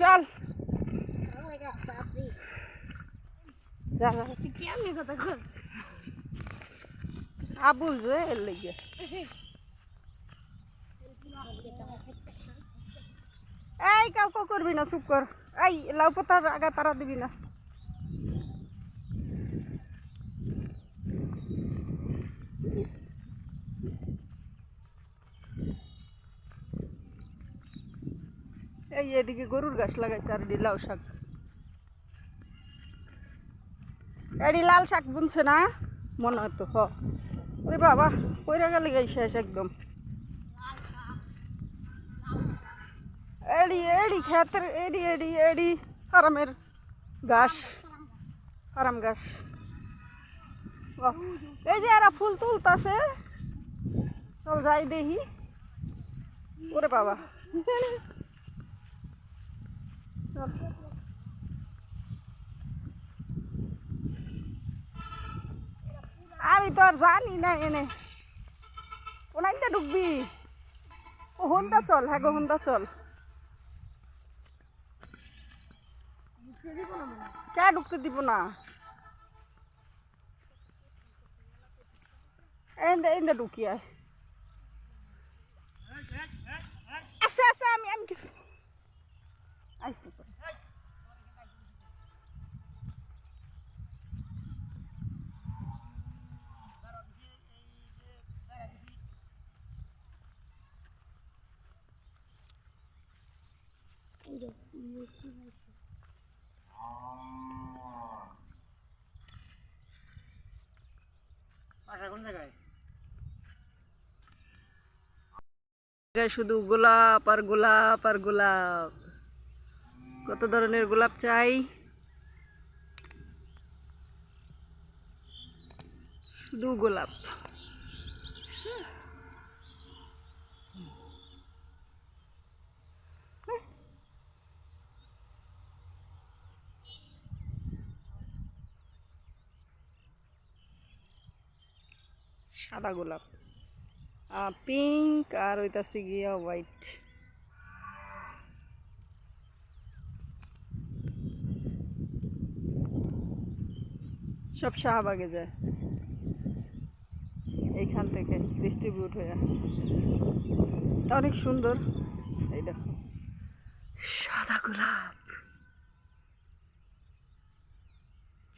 চল। আবুল যে, এর লেগে। এই কাউকে কাউ করবি না, চুপ কর। এই, লাউ পাতার আগে তারা দিবি না। এই এদিকে গরুর গাছ লাগাইছে আর লাউ শাক। এটি লাল শাক বুনছে না? মনে হতো হ। ওরে বাবা, কইরা গেলে গাই শেষ একদম। এডি এডি ক্ষেতের, এডি এডি এডি হারামের ঘাস হারাম ঘাস। এই যে এরা ফুল তুলতাছে। চল যাই দেখি। ওরে বাবা। আমি তো আর জানি না এনে। কোনাইতে ঢুকবি ও হন্দা চল হ্যাঁ গো হন্দা চল। কে ঢুকতে দিব না? এন্দে এন্দে ঢুকি, আয়। আস্তে আস্তে, আমি আমি কিছু আসতে পারি শুধু গোলাপ আর গোলাপ আর গোলাপ। কত ধরনের গোলাপ চাই? শুধু গোলাপ। সাদা গোলাপ। পিঙ্ক আর ওইটাছে গিয়া হোয়াইট সব শাহবাগে যায়। এইখান থেকে ডিস্ট্রিবিউট হয়ে তা অনেক সুন্দর। এই দেখো। সাদা গোলাপ।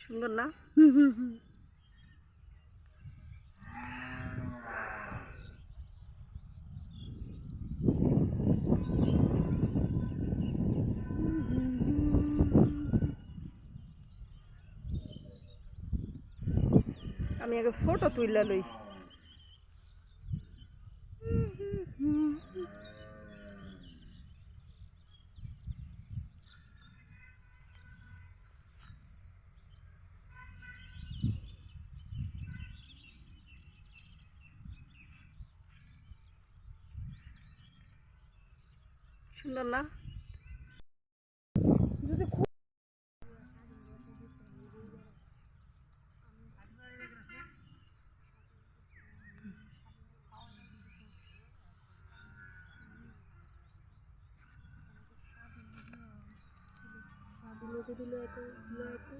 সুন্দর না? হুম হুম হুম। আমি আগে ফটো তুললা লই। সুন্দর না? যদি যদি লয় তো লয় তো।